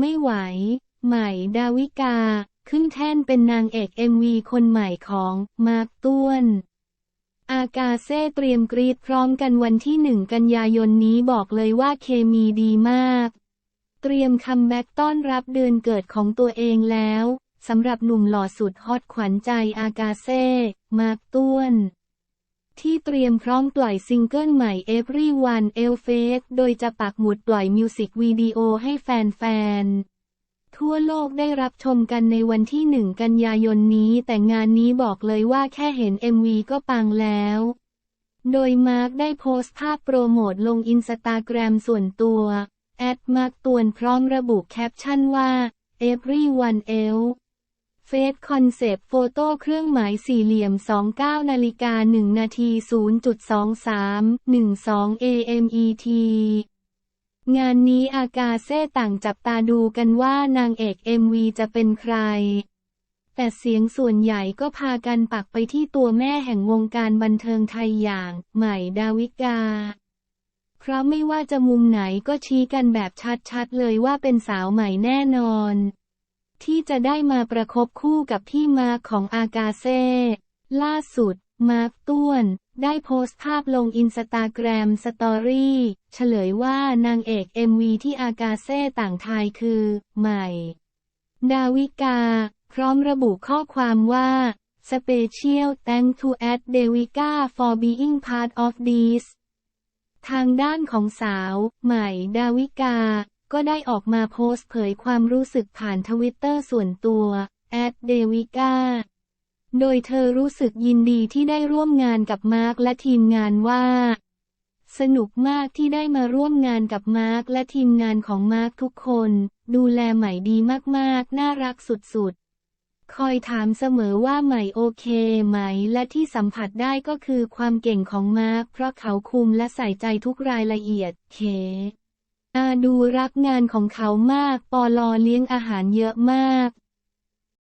ไม่ไหว ใหม่ดาวิกา ขึ้นแท่นเป็นนางเอกเอ็มวีคนใหม่ของมาร์คต้วน อากาเซ่เตรียมกรีดพร้อมกันวันที่หนึ่งกันยายนนี้บอกเลยว่าเคมีดีมาก เตรียมคัมแบ็กต้อนรับเดือนเกิดของตัวเองแล้วสำหรับหนุ่มหล่อสุดฮอตขวัญใจอากาเซ่ มาร์คต้วน ที่เตรียมพร้อมปล่อยซิงเกิลใหม่ Everyone e l f a k e โดยจะปักหมุดปล่อยมิวสิกวิดีโอให้แฟนๆ ทั่วโลกได้รับชมกันในวันที่หนึ่งกันยายนนี้แต่งานนี้บอกเลยว่าแค่เห็น MV ก็ปังแล้ว โดยมาร์คได้โพสต์ภาพโปรโมทลงอินสตาแกรมส่วนตัวแอดมาร์คตวนพร้อมระบุแคปชั่นว่า Everyone else เฟสคอนเซปต์โฟโต้เครื่องหมายสี่เหลี่ยม 29นาฬิกา1นาที0.23 12 AMET งานนี้อากาเซ่ต่างจับตาดูกันว่านางเอก MV จะเป็นใคร แต่เสียงส่วนใหญ่ก็พากันปักไปที่ตัวแม่แห่งวงการบันเทิงไทยอย่าง ใหม่ดาวิกา เพราะไม่ว่าจะมุมไหนก็ชี้กันแบบชัดๆเลยว่าเป็นสาวใหม่แน่นอน ที่จะได้มาประคบคู่กับพี่มาของอากาเซ่ ล่าสุด มาร์คต้วน ได้โพสต์ภาพลงอินสตาแกรมสตอรี่เฉลยว่านางเอก MV ที่อากาเซ่ต่างทายคือ ใหม่ ดาวิกา พร้อมระบุข้อความว่า Special thank to at Devika for being part of this ทางด้านของสาว ใหม่ ดาวิกา ก็ได้ออกมาโพสต์เผยความรู้สึกผ่านทวิตเตอร์ส่วนตัวแอดเดวิก้าโดยเธอรู้สึกยินดีที่ได้ร่วมงานกับมาร์คและทีมงานว่า สนุกมากที่ได้มาร่วมงานกับมาร์คและทีมงานของมาร์คทุกคน ดูแลใหม่ดีมากๆ น่ารักสุดๆ คอยถามเสมอว่าใหม่โอเคไหม และที่สัมผัสได้ก็คือความเก่งของมาร์คเพราะเขาคุมและใส่ใจทุกรายละเอียดเค อาดูรักงานของเขามาก ปอลอเลี้ยงอาหารเยอะมาก